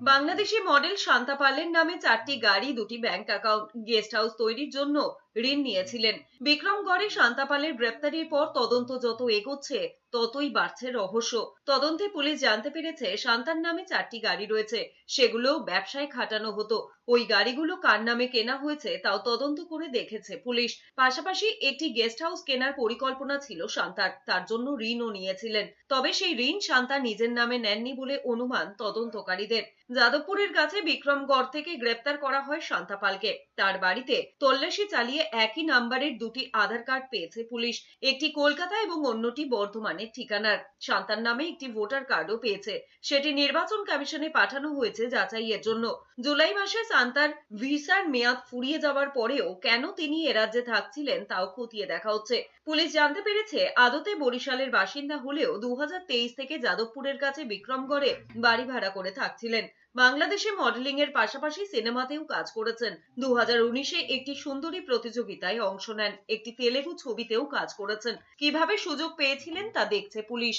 Bangladeshi model Shanta পালের নামে চারটি গাড়ি, দুটি ব্যাংক অ্যাকাউন্ট, গেস্ট হাউস তৈরির জন্য ঋণ নিয়েছিলেন। বিক্রমগড়ে শান্তা পালের গ্রেপ্তারির পর তদন্ত যত এগোচ্ছে, ততই বাড়ছে রহস্য। তদন্তে পুলিশ জানতে পেরেছে, শান্তার নামে চারটি গাড়ি রয়েছে সেগুলো ব্যবসায় খাটানো হতো। ওই গাড়িগুলো কার নামে কেনা হয়েছে, তাও তদন্ত করে দেখেছে পুলিশ। পাশাপাশি একটি গেস্ট হাউস কেনার পরিকল্পনা ছিল শান্তার, তার জন্য ঋণও নিয়েছিলেন। তবে সেই ঋণ শান্তা নিজের নামে নেননি বলে অনুমান তদন্তকারীদের। যাদবপুরের কাছে বিক্রমগড় থেকে গ্রেপ্তার করা হয় শান্তা পালকে। তার বাড়িতে তল্লাশি চালিয়ে একই নাম্বারের দুটি আধার কার্ড পেয়েছে পুলিশ। একটি কলকাতা এবং অন্যটি বর্ধমানের ঠিকানার। শান্তার নামে একটি ভোটার কার্ডও পেয়েছে। সেটি নির্বাচন কমিশনে পাঠানো হয়েছে যাচাইয়ের জন্য। জুলাই মাসে সান্তার ভিসার মেয়াদ ফুরিয়ে যাওয়ার পরেও কেন তিনি এ রাজ্যে থাকছিলেন তাও খতিয়ে দেখা হচ্ছে। পুলিশ জানতে পেরেছে, আদতে বরিশালের বাসিন্দা হলেও দু হাজার তেইশ থেকে যাদবপুরের কাছে বিক্রমগড়ে বাড়ি ভাড়া করে থাকছিলেন। বাংলাদেশে মডেলিং এর পাশাপাশি সিনেমাতেও কাজ করেছেন। দু উনিশে একটি সুন্দরী প্রতিযোগিতায় অংশ নেন। একটি তেলেগু ছবিতেও কাজ করেছেন। কীভাবে সুযোগ পেয়েছিলেন তা দেখছে পুলিশ।